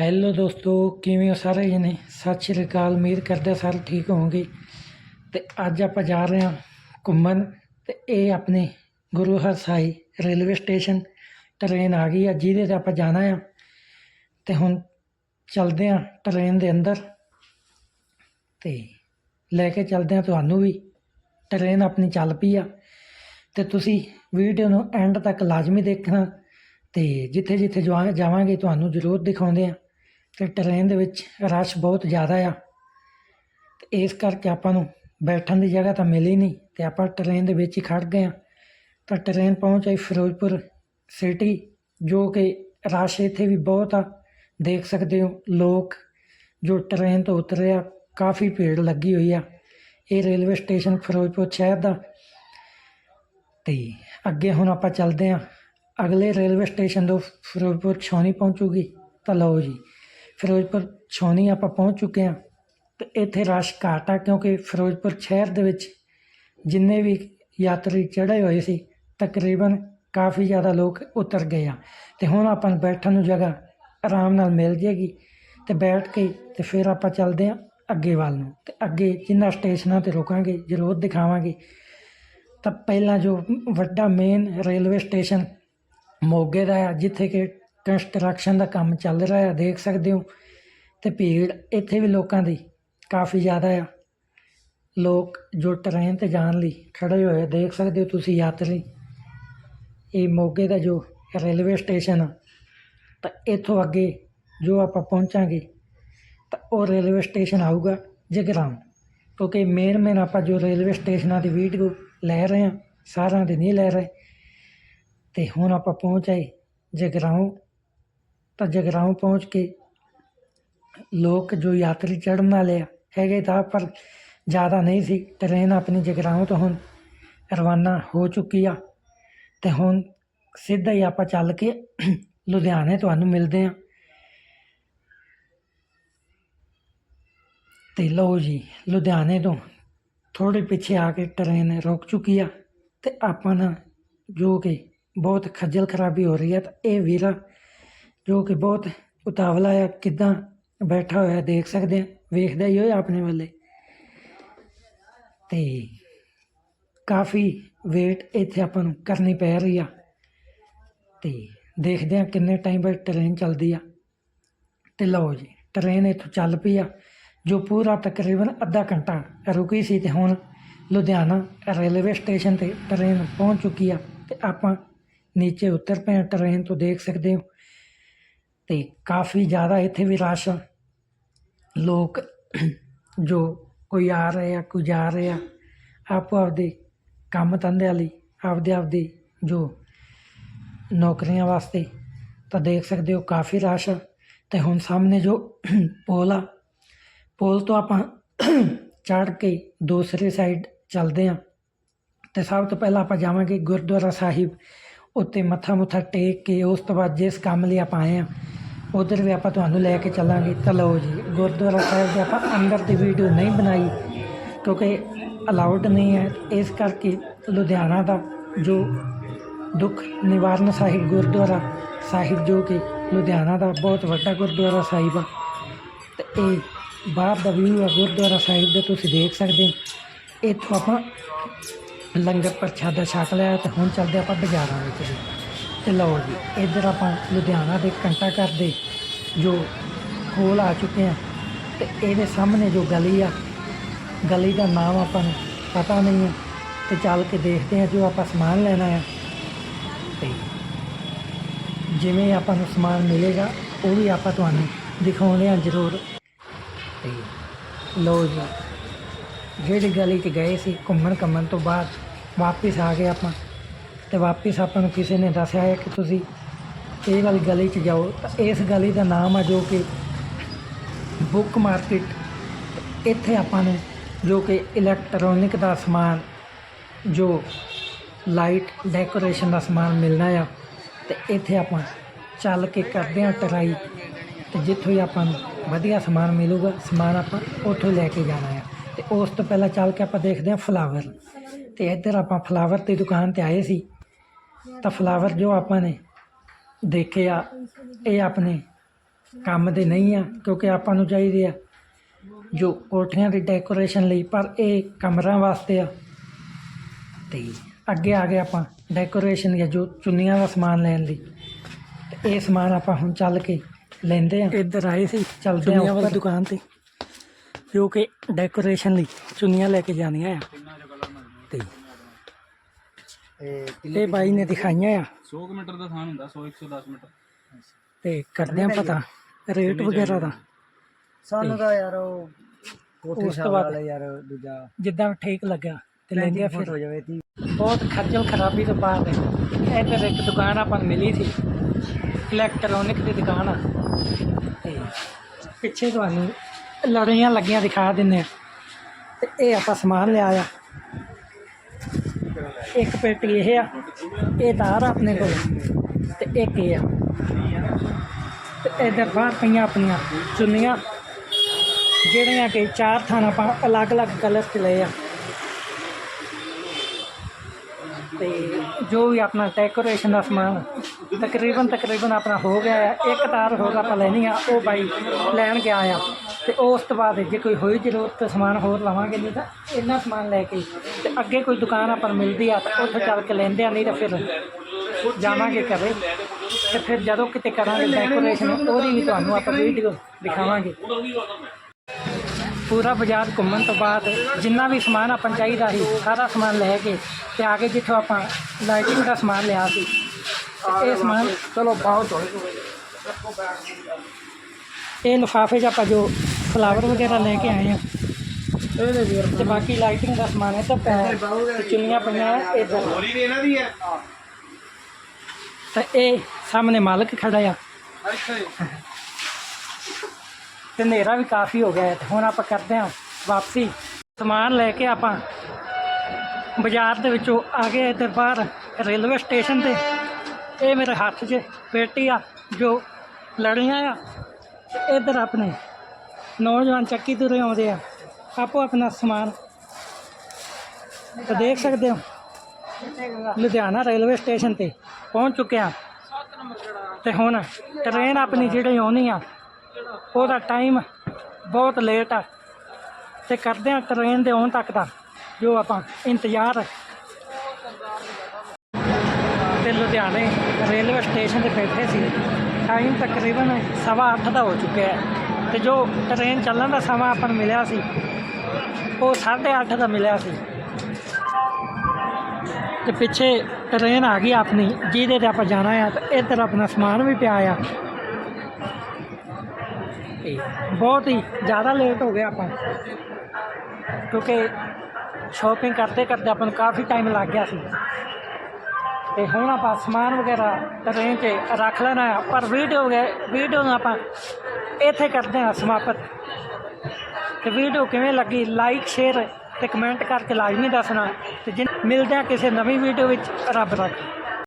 Hello ਦੋਸਤੋ, ਕਿਵੇਂ ਹੋ ਸਾਰੇ ਜਣੇ? ਸਤਿ ਸ਼੍ਰੀ ਅਕਾਲ, ਉਮੀਦ ਕਰਦੇ ਹਾਂ ਸਾਰੇ ਠੀਕ ਹੋਵੋਗੇ। ਤੇ ਅੱਜ ਆਪਾਂ ਜਾ ਰਹੇ ਹਾਂ ਘੁੰਮਣ ਤੇ ਇਹ ਆਪਣੇ Guru Harsahai railway station train ਆ ਗਈ ਆ, ਜਿਹਦੇ ਤੇ ਆਪਾਂ ਜਾਣਾ ਆ। ਤੇ ਹੁਣ ਚੱਲਦੇ ਹਾਂ ਟ੍ਰੇਨ ਦੇ ਅੰਦਰ। ਤੇ ਲੈ ਕੇ ਚੱਲਦੇ ਹਾਂ ਤੁਹਾਨੂੰ ਵੀ। ਟ੍ਰੇਨ ਆਪਣੀ ਚੱਲ ਪਈ ਆ। ਤੇ ਤੁਸੀਂ ਵੀਡੀਓ ਨੂੰ ਐਂਡ ਤੱਕ ਲਾਜ਼ਮੀ ਦੇਖਣਾ। ਤੇ ਜਿੱਥੇ ਜਿੱਥੇ ਜਵਾ- ਜਾਵਾਂਗੇ ਤੁਹਾਨੂੰ ਜ਼ਰੂਰ ਦਿਖਾਉਂਦੇ ਆ ਅਤੇ ਟਰੇਨ ਦੇ ਵਿੱਚ ਰਸ਼ ਬਹੁਤ ਜ਼ਿਆਦਾ ਆ। ਅਤੇ ਇਸ ਕਰਕੇ ਆਪਾਂ ਨੂੰ ਬੈਠਣ ਦੀ ਜਗ੍ਹਾ ਤਾਂ ਮਿਲੀ ਨਹੀਂ। ਅਤੇ ਆਪਾਂ ਟਰੇਨ ਦੇ ਵਿੱਚ ਹੀ ਖੜ੍ਹ ਗਏ ਹਾਂ। ਤਾਂ ਟਰੇਨ ਪਹੁੰਚ ਆਈ ਫਿਰੋਜ਼ਪੁਰ ਸਿਟੀ, ਜੋ ਕਿ ਰਸ਼ ਇੱਥੇ ਵੀ ਬਹੁਤ ਆ। ਦੇਖ ਸਕਦੇ ਹੋ ਲੋਕ ਜੋ ਟਰੇਨ ਤੋਂ ਉਤਰੇ ਆ, ਕਾਫੀ ਭੀੜ ਲੱਗੀ ਹੋਈ ਆ। ਇਹ ਰੇਲਵੇ ਸਟੇਸ਼ਨ ਫਿਰੋਜ਼ਪੁਰ ਸ਼ਹਿਰ ਦਾ। ਤੇ ਅੱਗੇ ਹੁਣ ਆਪਾਂ ਚੱਲਦੇ ਹਾਂ। ਅਗਲੇ ਰੇਲਵੇ ਸਟੇਸ਼ਨ ਤੋਂ ਫਿਰੋਜ਼ਪੁਰ ਛਾਉਣੀ ਪਹੁੰਚੂਗੀ। ਤਾਂ ਲਓ ਜੀ। ਫਿਰੋਜ਼ਪੁਰ ਛਾਉਣੀ ਆਪਾਂ ਪਹੁੰਚ ਚੁੱਕੇ ਹਾਂ ਤੇ ਇੱਥੇ ਰਸ਼ ਘਾਟ ਆ ਕਿਉਂਕਿ ਫਿਰੋਜ਼ਪੁਰ ਸ਼ਹਿਰ ਦੇ ਵਿੱਚ ਜਿੰਨੇ ਵੀ ਯਾਤਰੀ ਚੜ੍ਹੇ ਹੋਏ ਸੀ, ਤਕਰੀਬਨ ਕਾਫੀ ਜ਼ਿਆਦਾ ਲੋਕ ਉਤਰ ਗਏ ਆ। ਤੇ ਹੁਣ ਆਪਾਂ ਨੂੰ ਬੈਠਣ ਨੂੰ ਜਗ੍ਹਾ ਆਰਾਮ ਨਾਲ ਮਿਲ ਜੇਗੀ ਤੇ ਬੈਠ ਕੇ ਤੇ ਫਿਰ ਆਪਾਂ ਚੱਲਦੇ ਹਾਂ ਅੱਗੇ ਵੱਲ ਨੂੰ। ਤੇ ਅੱਗੇ ਜਿੰਨਾ ਸਟੇਸ਼ਨਾਂ ਤੇ ਰੁਕਾਂਗੇ, ਜ਼ਰੂਰ ਦਿਖਾਵਾਂਗੇ। ਤਾਂ ਪਹਿਲਾਂ ਜੋ ਵੱਡਾ ਮੇਨ ਰੇਲਵੇ ਸਟੇਸ਼ਨ ਮੋਗੇ ਦਾ ਆ, ਜਿੱਥੇ ਕਿ ਕੰਸਟਰਕਸ਼ਨ ਦਾ ਕੰਮ ਚੱਲ ਰਿਹਾ ਆ ਦੇਖ ਸਕਦੇ ਹੋ। ਤੇ ਭੀੜ ਇੱਥੇ ਵੀ ਲੋਕਾਂ ਦੀ ਕਾਫੀ ਜ਼ਿਆਦਾ ਆ। ਲੋਕ ਜੋ ਟ੍ਰੇਨ ਤੇ ਜਾਣ ਲਈ ਖੜੇ ਹੋਏ ਆ, ਦੇਖ ਸਕਦੇ ਹੋ ਤੁਸੀਂ ਯਾਤਰੀ। ਇਹ ਮੋਗੇ ਦਾ ਜੋ ਰੇਲਵੇ ਸਟੇਸ਼ਨ ਆ ਤਾਂ ਇੱਥੋਂ ਅੱਗੇ ਜੋ ਆਪਾਂ ਪਹੁੰਚਾਂਗੇ ਤਾਂ ਉਹ ਰੇਲਵੇ ਸਟੇਸ਼ਨ ਆਊਗਾ ਜਗਰਾਉਂ। ਕਿਉਂਕਿ ਮੇਨ ਮੇਨ ਆਪਾਂ ਜੋ ਰੇਲਵੇ ਸਟੇਸ਼ਨਾਂ ਦੀ ਵੀਡੀਓ ਲੈ ਰਹੇ ਹਾਂ ਸਾਰਿਆਂ ਦੀ ਨਹੀਂ ਲੈ ਰਹੇ। ਤੇ ਹੁਣ ਆਪਾਂ ਪਹੁੰਚ ਆਏ ਜਗਰਾਉਂ। ਤਾਂ ਜਗਰਾਉਂ ਪਹੁੰਚ ਕੇ ਲੋਕ ਜੋ ਯਾਤਰੀ ਚੜ੍ਹਨ ਵਾਲੇ ਆ, ਹੈਗੇ ਤਾਂ, ਪਰ ਜ਼ਿਆਦਾ ਨਹੀਂ ਸੀ। ਟ੍ਰੇਨ ਆਪਣੀ ਜਗਰਾਉਂ ਤੋਂ ਹੁਣ ਰਵਾਨਾ ਹੋ ਚੁੱਕੀ ਆ ਤੇ ਹੁਣ ਸਿੱਧਾ ਹੀ ਆਪਾਂ ਚੱਲ ਕੇ ਲੁਧਿਆਣੇ ਤੁਹਾਨੂੰ ਮਿਲਦੇ ਆ। ਤੇ ਲਓ ਜੀ, ਲੁਧਿਆਣੇ ਤੋਂ ਥੋੜੇ ਪਿੱਛੇ ਆ ਕੇ ਟ੍ਰੇਨ ਰੁਕ ਚੁੱਕੀ ਆ ਤੇ ਆਪਾਂ ਨਾ ਜੋ ਕਿ ਬਹੁਤ ਖੱਜਲ ਖਰਾਬੀ ਹੋ ਰਹੀ ਹੈ ਤਾਂ ਇਹ ਵੀਰਾ ਜੋ ਕਿ ਬਹੁਤ ਉਤਾਵਲਾ ਆ, ਕਿੱਦਾਂ ਬੈਠਾ ਹੋਇਆ ਦੇਖ ਸਕਦੇ ਆ, ਵੇਖਦਾ ਹੀ ਹੋਇਆ ਆਪਣੇ ਵੱਲੇ। ਤੇ ਕਾਫੀ ਵੇਟ ਇੱਥੇ ਆਪਾਂ ਨੂੰ ਕਰਨੀ ਪੈ ਰਹੀ ਆ। ਤੇ ਦੇਖਦੇ ਆ ਕਿੰਨੇ ਟਾਈਮ ਬਾਅਦ ਟ੍ਰੇਨ ਚੱਲਦੀ ਆ। ਤੇ ਲਓ ਜੀ ਟ੍ਰੇਨ ਇੱਥੋਂ ਚੱਲ ਪਈ ਆ, ਜੋ ਪੂਰਾ ਤਕਰੀਬਨ ਅੱਧਾ ਘੰਟਾ ਰੁਕੀ ਸੀ ਤੇ ਹੁਣ ਲੁਧਿਆਣਾ ਰੇਲਵੇ ਸਟੇਸ਼ਨ ਤੇ ਟ੍ਰੇਨ ਪਹੁੰਚ ਚੁੱਕੀ ਆ। ਤੇ ਆਪਾਂ ਨੀਚੇ ਉਤਰ ਪਏ ਹਾਂ ਟ੍ਰੇਨ ਤੋਂ ਦੇਖ ਸਕਦੇ ਹੋ। ਤੇ ਕਾਫੀ ਜ਼ਿਆਦਾ ਇੱਥੇ ਵੀ ਰਸ਼ ਆ। ਲੋਕ ਜੋ ਕੋਈ ਆ ਰਹੇ ਆ, ਕੋਈ ਜਾ ਰਹੇ ਆ, ਆਪੋ ਆਪਦੇ ਕੰਮ ਧੰਦਿਆਂ ਲਈ, ਆਪਦੇ ਆਪਦੇ ਜੋ ਨੌਕਰੀਆਂ ਵਾਸਤੇ ਤਾਂ ਦੇਖ ਸਕਦੇ ਹੋ ਕਾਫੀ ਰਸ਼ ਆ। ਤੇ ਹੁਣ ਸਾਹਮਣੇ ਜੋ ਪੁਲ ਆ, ਪੁਲ ਤੋਂ ਆਪਾਂ ਚੜ੍ਹ ਕੇ ਦੂਸਰੀ ਸਾਈਡ ਚੱਲਦੇ ਹਾਂ ਤੇ ਸਭ ਤੋਂ ਪਹਿਲਾਂ ਆਪਾਂ ਜਾਵਾਂਗੇ ਗੁਰਦੁਆਰਾ ਸਾਹਿਬ। ਉੱਤੇ ਮੱਥਾ ਮੁੱਥਾ ਟੇਕ ਕੇ ਉਸ ਤੋਂ ਬਾਅਦ ਜਿਸ ਕੰਮ ਲਈ ਆਪਾਂ ਆਏ ਆ ਉਧਰ ਵੀ ਆਪਾਂ ਤੁਹਾਨੂੰ ਲੈ ਕੇ ਚੱਲਾਂਗੇ। ਤਾਂ ਲਓ ਜੀ, ਗੁਰਦੁਆਰਾ ਸਾਹਿਬ ਦੇ ਆਪਾਂ ਅੰਦਰ ਦੀ ਵੀਡੀਓ ਨਹੀਂ ਬਣਾਈ, ਕਿਉਂਕਿ ਅਲਾਉਡ ਨਹੀਂ ਹੈ। ਇਸ ਕਰਕੇ ਲੁਧਿਆਣਾ ਦਾ ਜੋ ਦੁੱਖ ਨਿਵਾਰਨ ਸਾਹਿਬ ਗੁਰਦੁਆਰਾ ਸਾਹਿਬ, ਜੋ ਕਿ ਲੁਧਿਆਣਾ ਦਾ ਬਹੁਤ ਵੱਡਾ ਗੁਰਦੁਆਰਾ ਸਾਹਿਬ ਆ, ਤੇ ਇਹ ਬਾਹਰ ਦਾ ਵਿਊ ਆ ਗੁਰਦੁਆਰਾ ਸਾਹਿਬ ਦੇ, ਤੁਸੀਂ ਦੇਖ ਸਕਦੇ ਇੱਥੋਂ ਆਪਾਂ ਲੰਗਰ ਪ੍ਰਸ਼ਾਦਾ ਛਕ ਲਿਆ ਤੇ ਹੁਣ ਚੱਲਦੇ ਆਪਾਂ ਬਾਜ਼ਾਰਾਂ ਵਿੱਚ ਜੀ। ਤੇ ਲਓ ਜੀ, ਇੱਧਰ ਆਪਾਂ ਲੁਧਿਆਣਾ ਦੇ ਘੰਟਾ ਘਰ ਦੇ ਜੋ ਕੋਲ ਆ ਚੁੱਕੇ ਆ ਤੇ ਇਹਦੇ ਸਾਹਮਣੇ ਜੋ ਗਲੀ ਆ, ਗਲੀ ਦਾ ਨਾਮ ਆਪਾਂ ਨੂੰ ਪਤਾ ਨਹੀਂ ਹੈ ਤੇ ਚੱਲ ਕੇ ਦੇਖਦੇ ਆ ਜੋ ਆਪਾਂ ਸਮਾਨ ਲੈਣਾ ਆ। ਤੇ ਜਿਵੇਂ ਆਪਾਂ ਨੂੰ ਸਮਾਨ ਮਿਲੇਗਾ, ਉਹ ਵੀ ਆਪਾਂ ਤੁਹਾਨੂੰ ਦਿਖਾਉਂਦੇ ਆ ਜ਼ਰੂਰ। ਤੇ ਲਓ ਜੀ, ਜਿਹੜੀ ਗਲੀ 'ਚ ਗਏ ਸੀ ਘੁੰਮਣ ਘੁੰਮਣ ਤੋਂ ਬਾਅਦ ਵਾਪਿਸ ਆ ਗਏ ਆਪਾਂ। ਤੇ ਵਾਪਿਸ ਆਪਾਂ ਨੂੰ ਕਿਸੇ ਨੇ ਦੱਸਿਆ ਹੈ ਕਿ ਤੁਸੀਂ ਇਹ ਵਾਲੀ ਗਲੀ 'ਚ ਜਾਓ। ਤਾਂ ਇਸ ਗਲੀ ਦਾ ਨਾਮ ਆ ਜੋ ਕਿ ਬੁੱਕ ਮਾਰਕੀਟ। ਇੱਥੇ ਆਪਾਂ ਨੂੰ ਜੋ ਕਿ ਇਲੈਕਟ੍ਰੋਨਿਕ ਦਾ ਸਮਾਨ, ਜੋ ਲਾਈਟ ਡੈਕੋਰੇਸ਼ਨ ਦਾ ਸਮਾਨ ਮਿਲਣਾ ਆ, ਤੇ ਇੱਥੇ ਆਪਾਂ ਚੱਲ ਕੇ ਕਰਦੇ ਹਾਂ ਟਰਾਈ ਤੇ ਜਿੱਥੋਂ ਹੀ ਆਪਾਂ ਨੂੰ ਵਧੀਆ ਸਮਾਨ ਮਿਲੂਗਾ, ਸਮਾਨ ਆਪਾਂ ਉੱਥੋਂ ਲੈ ਕੇ ਜਾਣਾ ਆ। ਤੇ ਉਸ ਤੋਂ ਪਹਿਲਾਂ ਚੱਲ ਕੇ ਆਪਾਂ ਦੇਖਦੇ ਹਾਂ ਫਲਾਵਰ ਤੇ ਇੱਧਰ ਆਪਾਂ ਫਲਾਵਰ ਦੀ ਦੁਕਾਨ ਤੇ ਆਏ ਸੀ। ਤਾਂ ਫਲਾਵਰ ਜੋ ਆਪਾਂ ਨੇ ਦੇਖੇ ਆ ਇਹ ਆਪਣੇ ਕੰਮ ਦੇ ਨਹੀਂ ਆ ਕਿਉਂਕਿ ਆਪਾਂ ਨੂੰ ਚਾਹੀਦੇ ਆ ਜੋ ਕੋਠੀਆਂ ਦੀ ਡੈਕੋਰੇਸ਼ਨ ਲਈ ਪਰ ਇਹ ਕਮਰਾਂ ਵਾਸਤੇ ਆ। ਤੇ ਅੱਗੇ ਆ ਗਏ ਆਪਾਂ ਡੈਕੋਰੇਸ਼ਨ ਜਾਂ ਜੋ ਚੁੰਨੀਆਂ ਦਾ ਸਮਾਨ ਲੈਣ ਲਈ। ਤੇ ਇਹ ਸਮਾਨ ਆਪਾਂ ਹੁਣ ਚੱਲ ਕੇ ਲੈਂਦੇ ਆ। ਇੱਧਰ ਆਏ ਸੀ ਚੱਲਦੇ ਆ ਉੱਪਰ। ਦੁਕਾਨ ਤੇ ਜੋ ਕਿ ਡੈਕੋਰੇਸ਼ਨ ਲਈ ਚੁੰਨੀਆਂ ਲੈ ਕੇ ਜਾਣੀਆਂ ਆ। ਤੇ ਇਹ ਬਾਈ ਨੇ ਦਿਖਾਈਆਂ ਆ। 100 ਕੁ ਮੀਟਰ ਦਾ ਥਾਂ ਹੁੰਦਾ 100 110 ਮੀਟਰ। ਤੇ ਕਰਦੇ ਆ ਪਤਾ ਰੇਟ ਵਗੈਰਾ ਦਾ। ਸਾਨੂੰ ਤਾਂ ਯਾਰ ਉਹ ਕੋਠੀ ਬਾਅਦ ਵਾਲਾ ਯਾਰ ਦੂਜਾ। ਜਿੱਦਾਂ ਠੀਕ ਲੱਗਾ ਤੇ ਲੈਂਦੇ ਆ ਫੁੱਟ ਹੋ ਫਿਰ ਜਾਵੇ ਤੀ ਬਹੁਤ ਖੱਜਲ ਖਰਾਬੀ ਤੋਂ ਬਾਅਦ ਇੱਧਰ ਇੱਕ ਦੁਕਾਨ ਆਪਾਂ ਨੂੰ ਮਿਲੀ ਸੀ। ਇਲੈਕਟ੍ਰੋਨਿਕ ਦੀ ਦੁਕਾਨ ਆ। ਤੇ ਪਿੱਛੇ ਤੁਹਾਨੂੰ ਲੜੀਆਂ ਲੱਗੀਆਂ ਦਿਖਾ ਦਿੰਨੇ ਆ। ਤੇ ਇਹ ਆਪਾਂ ਸਮਾਨ ਲਿਆ ਆ ਇੱਕ ਪੇਟੀ ਇਹ ਆ, ਇਹ ਤਾਰ ਆ ਆਪਣੇ ਕੋਲ ਤੇ ਇੱਕ ਇਹ ਆ। ਤੇ ਇੱਧਰ ਬਾਹਰ ਪਈਆਂ ਆਪਣੀਆਂ ਚੁੰਨੀਆਂ, ਜਿਹੜੀਆਂ ਕਿ ਚਾਰ ਥਾਂ ਆਪਾਂ ਅਲੱਗ-ਅਲੱਗ ਕਲਰ 'ਚ ਲਏ ਆ। ਤੇ ਜੋ ਵੀ ਆਪਣਾ ਡੈਕੋਰੇਸ਼ਨ ਦਾ ਸਮਾਨ ਤਕਰੀਬਨ ਤਕਰੀਬਨ ਆਪਣਾ ਹੋ ਗਿਆ ਆ, ਇੱਕ ਤਾਰ ਹੋਰ ਆਪਾਂ ਲੈਣੀ ਆ, ਉਹ ਬਾਈ ਲੈਣ ਗਿਆ ਆ। ਤੇ ਉਸ ਤੋਂ ਬਾਅਦ ਜੇ ਕੋਈ ਹੋਈ ਜ਼ਰੂਰਤ ਤਾਂ ਸਮਾਨ ਹੋਰ ਲਵਾਂਗੇ ਨਹੀਂ ਤਾਂ ਇੰਨਾ ਸਮਾਨ ਲੈ ਕੇ ਤੇ ਅੱਗੇ ਕੋਈ ਦੁਕਾਨ ਆਪਾਂ ਨੂੰ ਮਿਲਦੀ ਆ, ਤਾਂ ਉੱਥੇ ਚੱਲ ਕੇ ਲੈਂਦੇ ਆ, ਨਹੀਂ ਤਾਂ ਫਿਰ ਜਾਵਾਂਗੇ ਘਰੇ। ਤੇ ਫਿਰ ਜਦੋਂ ਕਿਤੇ ਕਰਾਂਗੇ ਡੈਕੋਰੇਸ਼ਨ ਉਹਦੀ ਵੀ ਤੁਹਾਨੂੰ ਆਪਾਂ ਵੀਡੀਓ ਦਿਖਾਵਾਂਗੇ। ਪੂਰਾ ਬਾਜ਼ਾਰ ਘੁੰਮਣ ਤੋਂ ਬਾਅਦ ਜਿੰਨਾ ਵੀ ਸਮਾਨ ਆਪਾਂ ਚਾਹੀਦਾ ਸੀ, ਸਾਰਾ ਸਮਾਨ ਲੈ ਕੇ ਤੇ ਆ ਕੇ ਜਿੱਥੋਂ ਆਪਾਂ ਲਾਈਟਿੰਗ ਦਾ ਸਮਾਨ ਲਿਆ ਸੀ। ਇਹ ਸਮਾਨ ਚਲੋ ਪਾਓ ਇਹ ਲਿਫਾਫੇ 'ਚ ਆਪਾਂ ਜੋ ਫਲਾਵਰ ਵਗੈਰਾ ਲੈ ਕੇ ਆਏ ਆ। ਤੇ ਬਾਕੀ ਲਾਈਟਿੰਗ ਦਾ ਸਮਾਨ ਹੈ ਤਾਂ ਚੁੰਨੀਆਂ ਪਈਆਂ ਆ ਇੱਧਰ। ਹੋਰੀ ਵੀ ਇਹਨਾਂ ਦੀ ਹੈ? ਤੇ ਇਹ ਸਾਹਮਣੇ ਮਾਲਕ ਖੜਾ ਆ। ਅੱਛਾ ਜੀ। ਤੇ ਹਨੇਰਾ ਵੀ ਕਾਫੀ ਹੋ ਗਿਆ ਤੇ ਹੁਣ ਆਪਾਂ ਕਰਦੇ ਹਾਂ ਵਾਪਸੀ। ਸਮਾਨ ਲੈ ਕੇ ਆਪਾਂ ਬਾਜ਼ਾਰ ਦੇ ਵਿੱਚੋਂ ਆ ਗਏ ਇੱਧਰ ਬਾਹਰ ਰੇਲਵੇ ਸਟੇਸ਼ਨ ਤੇ। ਇਹ ਮੇਰੇ ਹੱਥ 'ਚ ਪੇਟੀ ਆ ਜੋ ਲੜੀਆਂ ਆ ਤੇ ਇੱਧਰ ਆਪਣੇ ਨੌਜਵਾਨ ਚੱਕੀ ਤੁਰੇ ਆਉਂਦੇ ਆ। ਆਪੋ ਆਪਣਾ ਸਮਾਨ। ਤੇ ਦੇਖ ਸਕਦੇ ਹੋ। ਲੁਧਿਆਣਾ ਰੇਲਵੇ ਸਟੇਸ਼ਨ ਤੇ ਪਹੁੰਚ ਚੁੱਕੇ ਆ। ਤੇ ਹੁਣ ਟ੍ਰੇਨ ਆਪਣੀ ਜਿਹੜੀ ਆਉਣੀ ਆ, ਉਹਦਾ ਟਾਈਮ ਬਹੁਤ ਲੇਟ ਆ। ਤੇ ਕਰਦੇ ਆ ਟ੍ਰੇਨ ਦੇ ਆਉਣ ਤੱਕ ਦਾ ਜੋ ਆਪਾਂ ਇੰਤਜ਼ਾਰ। ਤੇ ਲੁਧਿਆਣੇ ਰੇਲਵੇ ਸਟੇਸ਼ਨ ਤੇ ਬੈਠੇ ਸੀ। ਟਾਈਮ ਤਕਰੀਬਨ ਸਵਾ ਅੱਠ ਦਾ ਹੋ ਚੁੱਕਿਆ ਹੈ ਤੇ ਜੋ ਟ੍ਰੇਨ ਚੱਲਣ ਦਾ ਸਮਾਂ ਆਪਾਂ ਨੂੰ ਮਿਲਿਆ ਸੀ, ਉਹ 8:30 ਦਾ ਮਿਲਿਆ ਸੀ। ਤੇ ਪਿੱਛੇ ਟ੍ਰੇਨ ਆ ਗਈ ਆਪਣੀ, ਜਿਹਦੇ ਤੇ ਆਪਾਂ ਜਾਣਾ ਆ ਤੇ ਇੱਧਰ ਆਪਣਾ ਸਮਾਨ ਵੀ ਪਿਆ ਆ। ਤੇ ਬਹੁਤ ਹੀ ਜ਼ਿਆਦਾ ਲੇਟ ਹੋ ਗਿਆ ਆਪਾਂ। ਕਿਉਂਕਿ ਸ਼ਾਪਿੰਗ ਕਰਦੇ ਕਰਦੇ ਆਪਾਂ ਨੂੰ ਕਾਫੀ ਟਾਈਮ ਲੱਗ ਗਿਆ ਸੀ। ਤੇ ਹੁਣ ਆਪਾਂ ਸਮਾਨ ਵਗੈਰਾ ਟ੍ਰੇਨ 'ਚ ਰੱਖ ਲੈਣਾ ਆ। ਪਰ ਵੀਡੀਓ ਗਏ ਵੀਡੀਓ ਨੂੰ ਆਪਾਂ ਇੱਥੇ ਕਰਦੇ ਹਾਂ ਸਮਾਪਤ। ਤੇ ਵੀਡੀਓ ਕਿਵੇਂ ਲੱਗੀ? ਲਾਈਕ ਸ਼ੇਅਰ ਤੇ ਕਮੈਂਟ ਕਰਕੇ ਲਾਜ਼ਮੀ ਦੱਸਣਾ। ਤੇ ਜਿਨ ਮਿਲਦੇ ਆ ਕਿਸੇ ਨਵੀਂ ਵੀਡੀਓ ਵਿੱਚ। ਰੱਬ ਰੱਖ